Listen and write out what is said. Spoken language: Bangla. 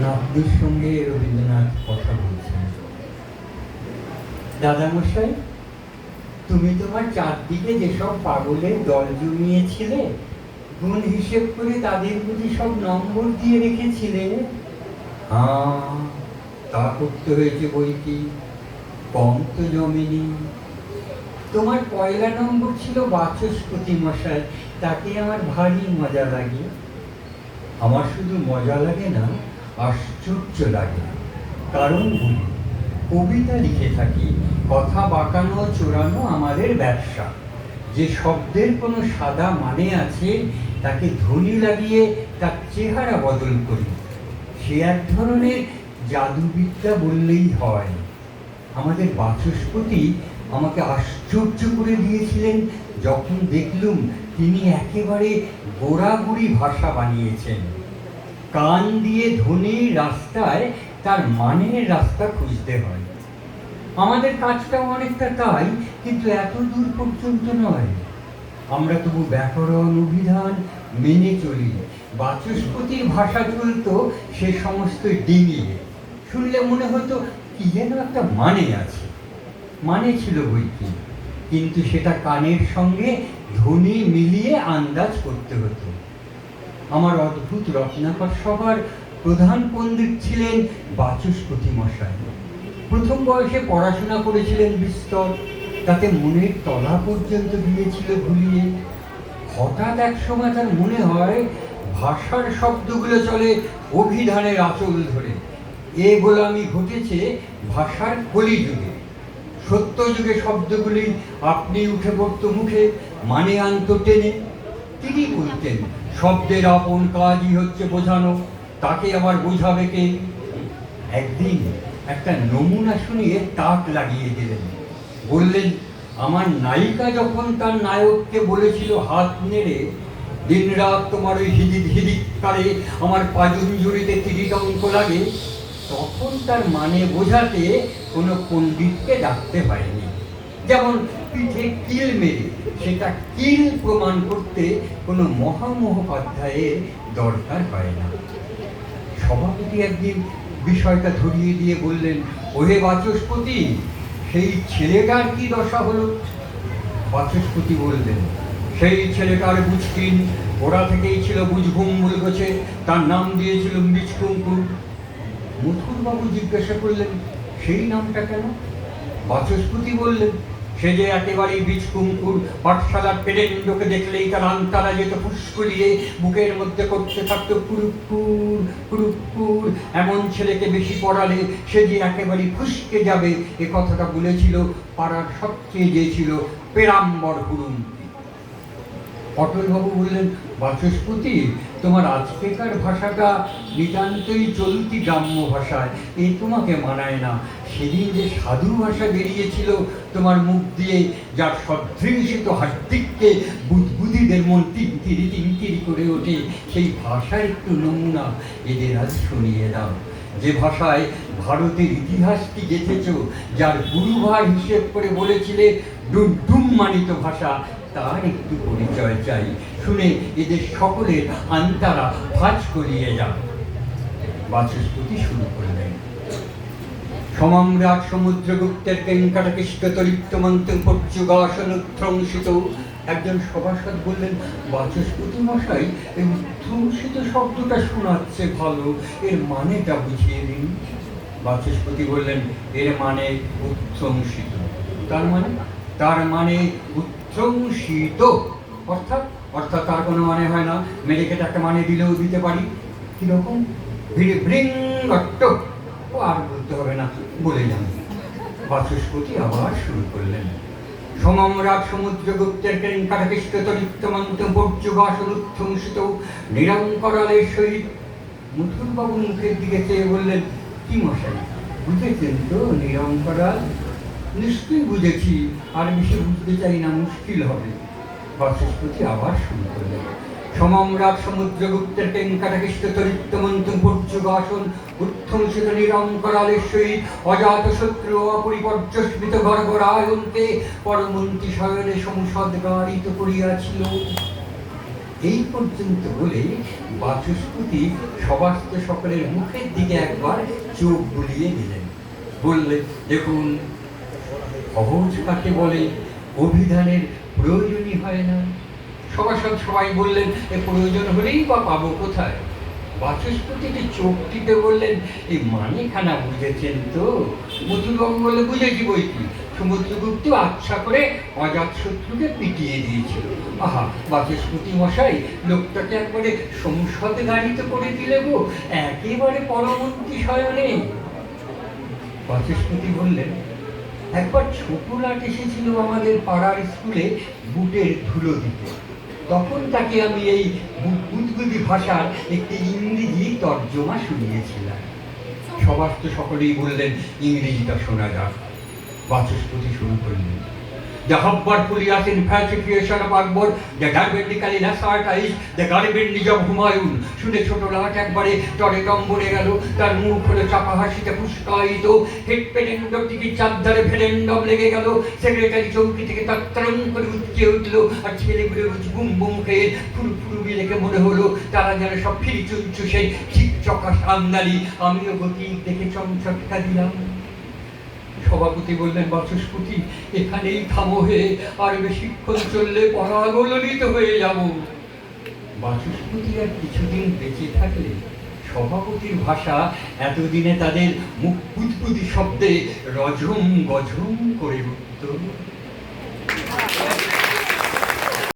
নাতনির সঙ্গে রবীন্দ্রনাথ কথা বলছেন। দাদামশাই তুমি তোমার চারদিকে যেসব পাগলের দল জমিয়েছিলে গুণ হিসেব করে তাদের প্রতি সব নম্বর দিয়ে রেখেছিলে? হ্যাঁ তা করতে হয়েছে বই কি কম তো জমেনি। তোমার পয়লা নম্বর ছিল বাচস্পতি মশাই তাকে আমার ভারী মজা লাগে। আমার শুধু মজা লাগে না আশ্চর্য লাগে কারণ কবিতা লিখে থাকি, কথা বাঁকানো, চোরানো আমাদের ব্যবসা। যে শব্দের কোনো সাদা মানে আছে, তাকে ধ্বনি লাগিয়ে তার চেহারা বদল করি। সে এক ধরনের জাদুবিদ্যা বললেই হয়। আমাদের বাচস্পতি আমাকে আশ্চর্য করে দিয়েছিলেন, যখন দেখলুম তিনি একেবারে গোড়াগুড়ি ভাষা বানিয়েছেন। কান দিয়ে ধ্বনির রাস্তায় তার মানের রাস্তা খুঁজতে হয়। আমাদের কাজটাও অনেকটা তাই, কিন্তু এত দূর পর্যন্ত নয়। আমরা তবু ব্যাকরণ, অভিধান মেনে চলি। বাচস্পতির ভাষা চলতো সে সমস্ত ডিঙিয়ে। শুনলে মনে হতো কি যেন একটা মানে আছে। মানে ছিল বই কি কিন্তু সেটা কানের সঙ্গে ধ্বনি মিলিয়ে আন্দাজ করতে হতো। আমার অদ্ভুত রত্নাকর সভার প্রধান পণ্ডিত ছিলেন বাচস্পতি মশাই। প্রথম বয়সে পড়াশোনা করেছিলেন বিস্তর, তাতে মনের তলা পর্যন্ত গিয়েছিল ভুলিয়ে হঠাৎ এক সময় তার মনে হয়, ভাষার শব্দগুলো চলে অভিধানের আঁচল ধরে। এ গোলামি ঘটেছে ভাষার কলিযুগে। সত্য যুগে শব্দগুলি আপনি উঠে পড়তো মুখে মানে আনত টেনে। তিনি বলতেন শব্দের আপন কাজই হচ্ছে বোঝানো। তাকে আবার বোঝাবে কে? একদিন একটা নমুনা শুনিয়ে তাক লাগিয়ে দিলেন। বললেন, আমার নায়িকা যখন তার নায়ককে বলেছিল হাত নেড়ে দিন রাত তোমার ওই হিদিক হিদিক কারে আমার পাজুঞ্জুরিতে তিরিটঙ্ক লাগে, তখন তার মানে বোঝাতে কোনো পণ্ডিতকে ডাকতে পারেনি। যেমন পিঠে কিল মেরে সেটা কিল প্রমাণ করতে কোনো মহামহোপাধ্যায়ের দরকার হয় না। সভাপতি একদিন বিষয়টা ধরিয়ে দিয়ে বললেন, ওহে বাচস্পতি, সেই ছেলেটার কি দশা হলো? বাচস্পতি বললেন, সেই ছেলেটার বুঝকিন ওরা থেকেই ছিল বুঝভুম্বুল গোছে তার নাম দিয়েছিল বীজকুঙ্কুর মুথুরবাবু জিজ্ঞাসা করলেন, সেই নামটা কেন? বাচস্পতি বললেন সে যে একেবারেই বীজ কুঙ্কুর পাঠশালার পেরেন্ডকে দেখলেই তার আন্তারা যেত ফুসকুলিয়ে বুকের মধ্যে করতে থাকত পুরুপুর পুরুপুর এমন ছেলেকে বেশি পড়ালে সে যে একেবারেই ফুসকে যাবে, এ কথাটা বলেছিল পাড়ার সবচেয়ে যে ছিল পেরাম্বর হুড়ুমকি অটলবাবু বললেন বাচস্পতি, তোমার আজকেকার ভাষাটা নিতান্তই চলতি গ্রাম্য ভাষায় এ তোমাকে মানায় না। সেদিন যে সাধু ভাষা বেরিয়েছিল তোমার মুখ দিয়ে, যার সদৃশিত হার্দিককে বুদবুদিদের মন তিনতিরি তিনতিরি করে ওঠে, সেই ভাষা একটু নমুনা এদের আজ শুনিয়ে দাও। যে ভাষায় ভারতের ইতিহাসটি গেঁথেছ যার গুরুভার হিসেব করে বলেছিলে ডুম ডুম মানিত ভাষা তার একটু পরিচয় চাই। শুনে এদের সকলের আন্তারা ফাঁজ করিয়ে যান বাচস্পতি শুরু করলেন। সমম্রাট সমুদ্রগুপ্তের কেঙ্কাটকৃষ্ট তরিক্তমন্ত পর্যুগাসন উত্থ্রংসিত একজন সভাসদ বললেন, বাচস্পতি মশাই, এই উত্থ্রংসিত শব্দটা শোনাচ্ছে ভালো। এর মানেটা বুঝিয়ে দিন। বাচস্পতি বললেন, এর মানে উত্থ্রংসিত তার মানে? তার মানে উচ্ছ্বসিত অর্থাৎ অর্থাৎ তার কোনো মানে হয় না। মেডিকেট একটা মানে দিলেও দিতে পারি। কীরকম? ভিড়ে ব্রিং ও আর বলতে হবে না, বলে যান। বাচস্পতি আবার শুরু করলেন। সহিত মুথুরবাবু মুখের দিকে চেয়ে বললেন, কি মশাই, বুঝেছেন তো নিরঙ্করাল? নিশ্চয়ই বুঝেছি। আর বেশি বুঝতে চাই না, মুশকিল হবে। বাচস্পতি আবার শুরু করলেন সমম্রাট সমুদ্রগুপ্তের টেঙ্কাটাকৃষ্ট চরিত্র চরিত্রমন্ত পর্যুগাসন উত্থংসিত নিরঙ্করালের সহিত অজাত শত্রু অপরিপর্যস্মিত গর্গরায়ন্তে পরমন্ত্রী শয়নে সংসদ গাড়িত করিয়াছিল। এই পর্যন্ত বলে বাচস্পতি সবাস্ত সকলের মুখের দিকে একবার চোখ বুলিয়ে দিলেন। বললে, দেখুন সহজ কাকে বলে? অভিধানের প্রয়োজনই হয় না। সভাসদ সবাই বললেন, এ প্রয়োজন হলেই বা পাবো কোথায়? বাচস্পতিকে চোখ টিপে বললেন এই মানেখানা বুঝেছেন তো? মধুবাবু বলে বুঝেছি বই কি? সমুদ্রগুপ্ত আচ্ছা করে অজাত শত্রুকে পিটিয়ে দিয়েছিল। আহা, বাচস্পতি মশাই, লোকটাকে একবারে সংসদ গাড়িতে করে দিলে গো, একেবারে পরমন্ত্রী শয়নে। বাচস্পতি বললেন একবার ছোট নাট এসেছিল আমাদের পাড়ার স্কুলে বুটের ধুলো দিতে। তখন তাকে আমি এই বুদবুদি ভাষার একটি ইংরেজি তর্জমা শুনিয়েছিলাম। সবার তো সকলেই বললেন, ইংরেজিটা শোনা যাক। বাচস্পতি শুরু করলেন। The Habbarpuri infatuation of Akbar, the garbendically assertized, the garbendage of Humayun শুনে ছোট লাট একবারে টরে টম্বরে গেল। তার মুখ হলো চাপা হাসিতে পুষ্কায়িত। হেড পেটেন্ডম চারধারে ভেরেন্ডম লেগে গেল। সেক্রেটারি চৌকি থেকে তত্তরম করে উঠকে উঠল। আর ছেলেগুলো বুম বুম খেয়ে ফুরু ফুরু বিলেকে মনে হলো তারা যেন সব ফিরি চুনচু সেই ঠিক চকা সামনালি আমিও গতি দেখে চমচটকা দিলাম সভাপতি বললেন বাচস্পতি এখানেই থামো হয়ে আর বেশিক্ষণ চললে পরাগলিত হয়ে যাব। বাচস্পতি আর কিছুদিন বেঁচে থাকলে সভাপতির ভাষা এতদিনে তাদের মুখ পুতপুতি শব্দে রজম গজম করে উঠত।